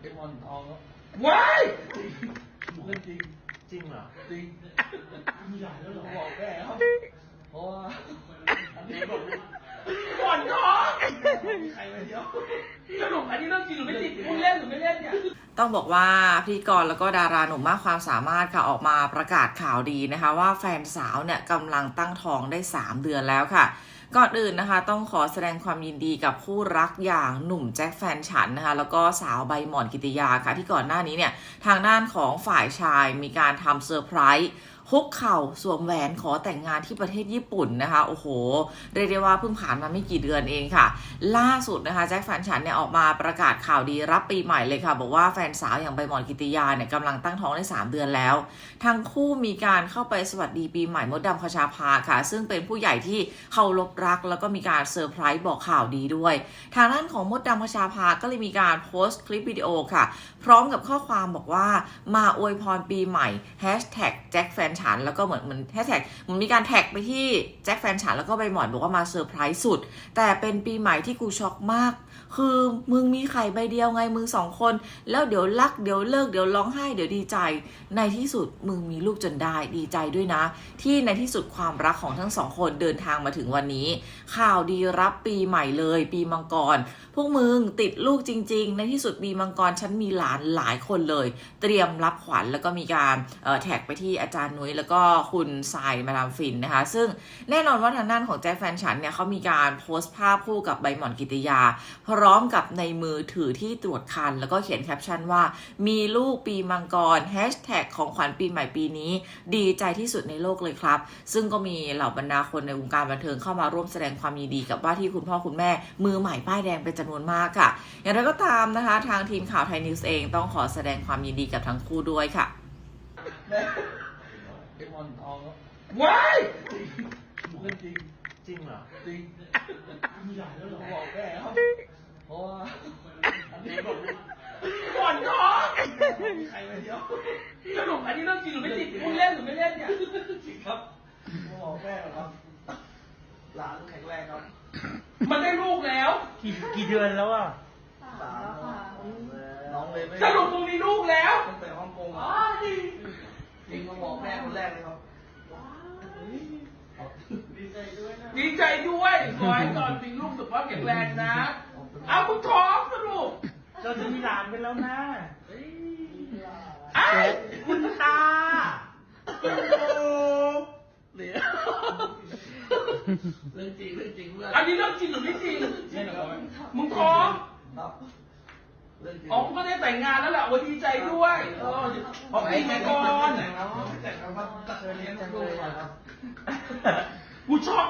ไอ้มอนทองครับว้ายเรื่องจริงจริงเหรอจริงมีใหญ่แล้วเหรอบอกแม่ครับเพราะว่าอันนี้บอกก่อนท้องมีใครไปเที่ยว สรุปอันนี้เรื่องจริงหรือไม่จริงคุณเล่นหรือไม่เล่นเนี่ย ต้องบอกว่าพิธีกรแล้วก็ดาราหนุ่มมากความสามารถค่ะออกมาประกาศข่าวดีนะคะ ว่าแฟนสาวเนี่ยกำลังตั้งท้องได้ 3 เดือนแล้วค่ะ ก่อนอื่นนะคะ ต้องขอแสดงความยินดีกับคู่รักอย่างหนุ่มแจ็คแฟนฉันนะคะ แล้วก็สาวใบหมอนกิติยาค่ะ ที่ก่อนหน้านี้เนี่ย ทางด้านของฝ่ายชายมีการทำเซอร์ไพรส์คุกเข่าสวมแหวนขอแต่งงานที่ประเทศญี่ปุ่นนะคะ โอ้โห เรียกได้ว่าเพิ่งผ่านมาไม่กี่เดือนเองค่ะ ล่าสุดนะคะแจ็คแฟนฉันเนี่ยออกมาประกาศข่าวดีรับปีใหม่เลยค่ะ บอกว่าแฟนสาวอย่างใบหมอนกิติยาเนี่ยกำลังตั้งท้องได้ 3 เดือนแล้ว ทั้งคู่มีการเข้าไปสวัสดีปีใหม่มดดำคชาภาค่ะ ซึ่งเป็นผู้ใหญ่ที่เคารพรัก แล้วก็มีการเซอร์ไพรส์บอกข่าวดีด้วย ทางด้านของมดดำคชาภาก็เลยมีการโพสต์คลิปวิดีโอค่ะ พร้อมกับข้อความบอกว่ามาอวยพรปีใหม่แฮชแท็กแจ็คแฟนฉันแล้วก็เหมือนเหมือนแฮชแท็กมันมีการแท็กไปที่แจ็คแฟนฉันแล้วก็ใบหมอนบอกว่ามาเซอร์ไพรส์สุด แต่เป็นปีใหม่ที่กูช็อกมาก คือมึงมีไข่ใบเดียวไงมึงสองคน แล้วเดี๋ยวรักเดี๋ยวเลิกเดี๋ยวร้องไห้เดี๋ยวดีใจ ในที่สุดมึงมีลูกจนได้ดีใจด้วยนะ ที่ในที่สุดความรักของทั้งสองคนเดินทางมาถึงวันนี้ ข่าวดีรับปีใหม่เลย ปีมังกร พวกมึงติดลูกจริง ๆ ในที่สุดปีมังกรฉันมีหลานหลายคนเลย เตรียมรับขวัญแล้วก็มีการเออแท็กไปที่อาจารย์นุ้ยแล้วก็คุณทรายมาดามฟินนะคะ ซึ่งแน่นอนว่าทางด้านของแจ็คแฟนฉันเนี่ยเขามีการโพสต์ภาพคู่กับใบหมอนกิติยา พร้อมกับในมือถือที่ตรวจคัน แล้วก็เขียนแคปชั่นว่า มีลูกปีมังกรแฮชแท็กของขวัญปีใหม่ปีนี้ ดีใจที่สุดในโลกเลยครับ ซึ่งก็มีเหล่าบรรดาคนในวงการบันเทิงเข้ามาร่วมแสดงความยินดีกับว่าที่คุณพ่อคุณแม่ มือใหม่ป้ายแดงเป็นจำนวนมากค่ะ อย่างไรก็ตามนะคะ ทางทีมข่าวไทยนิวส์เองต้องขอแสดงความยินดีกับทั้งคู่ด้วยค่ะแม่ไอ้มอนทองครับว้ายเรื่องจริงจริงเหรอจริงมีใหญ่แล้วเหรอบอกแม่ครับเพราะว่าอันนี้บอก ก่อนท้อง มีใครไปเที่ยว สรุปอันนี้เรื่องจริงหรือไม่จริงคุณเล่นหรือไม่เล่นเนี่ยจริงครับบอกแม่ครับ หลานแข็งแรงครับ มันได้ลูกแล้ว กี่กี่เดือนแล้วอะสามน้องเลยไม่สรุปมึงมีลูกแล้วตั้งแต่ฮ่องกงอ๋ออะดีจริงมาบอกแม่คนแรกเลยครับดีใจด้วยขอให้ตอนมีลูกสุขภาพแข็งแรงนะ เอามึงท้องสรุปเราจะมีหลานกันแล้วนะไอ้ย คุณตาคุณโอเหลือเรื่องจริงเรื่องจริงเพื่อนอันนี้เรื่องจริงหรือไม่จริงใช่ครับมึงท้องครับเรื่องจริงอ๋อมึงก็ได้แต่งงานแล้วแหละวันดีใจด้วยเออขอปีมังกรแต่งแล้วแต่งแล้วครับเชิญเลี้ยงลูกก่อนครับกูชอบ